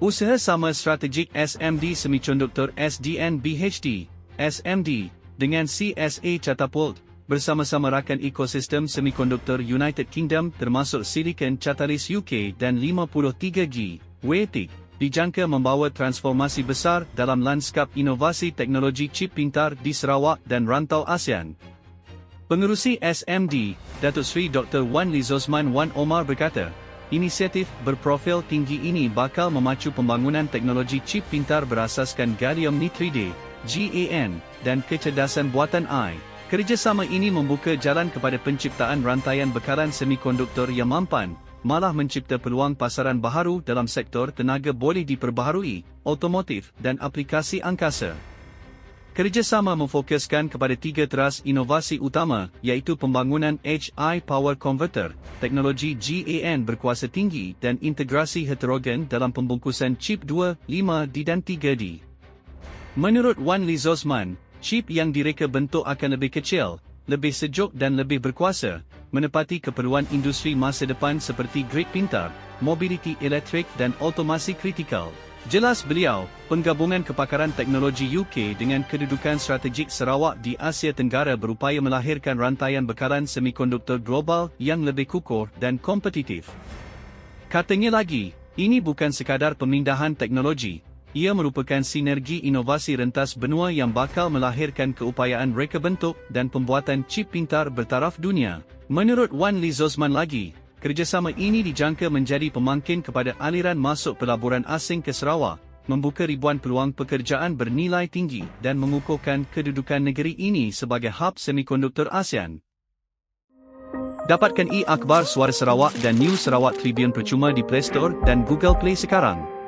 Usaha sama strategik SMD Semiconduktor SDN BHD, SMD, dengan CSA Catapult, bersama-sama rakan ekosistem semikonduktor United Kingdom termasuk Silicon Catalyst UK dan 53G, WETIC, dijangka membawa transformasi besar dalam lanskap inovasi teknologi chip pintar di Sarawak dan rantau ASEAN. Pengerusi SMD, Datuk Seri Dr. Wan Lizosman Wan Omar berkata, Inisiatif berprofil tinggi ini bakal memacu pembangunan teknologi chip pintar berasaskan gallium nitride, GaN, dan kecerdasan buatan AI. Kerjasama ini membuka jalan kepada penciptaan rantaian bekalan semikonduktor yang mampan, malah mencipta peluang pasaran baharu dalam sektor tenaga boleh diperbaharui, otomotif dan aplikasi angkasa. Kerjasama memfokuskan kepada tiga teras inovasi utama iaitu pembangunan HI Power Converter, teknologi GaN berkuasa tinggi dan integrasi heterogen dalam pembungkusan chip 2, 5D dan 3D. Menurut Wan Lizosman, chip yang direka bentuk akan lebih kecil, lebih sejuk dan lebih berkuasa, menepati keperluan industri masa depan seperti grid pintar, mobiliti elektrik dan otomasi kritikal. Jelas beliau, penggabungan kepakaran teknologi UK dengan kedudukan strategik Sarawak di Asia Tenggara berupaya melahirkan rantaian bekalan semikonduktor global yang lebih kukuh dan kompetitif. Katanya lagi, ini bukan sekadar pemindahan teknologi, ia merupakan sinergi inovasi rentas benua yang bakal melahirkan keupayaan reka bentuk dan pembuatan chip pintar bertaraf dunia. Menurut Wan Lizosman lagi, kerjasama ini dijangka menjadi pemangkin kepada aliran masuk pelaburan asing ke Sarawak, membuka ribuan peluang pekerjaan bernilai tinggi dan mengukuhkan kedudukan negeri ini sebagai hub semikonduktor ASEAN. Dapatkan e-akhbar Suara Sarawak dan News Sarawak Tribune percuma di Play Store dan Google Play sekarang.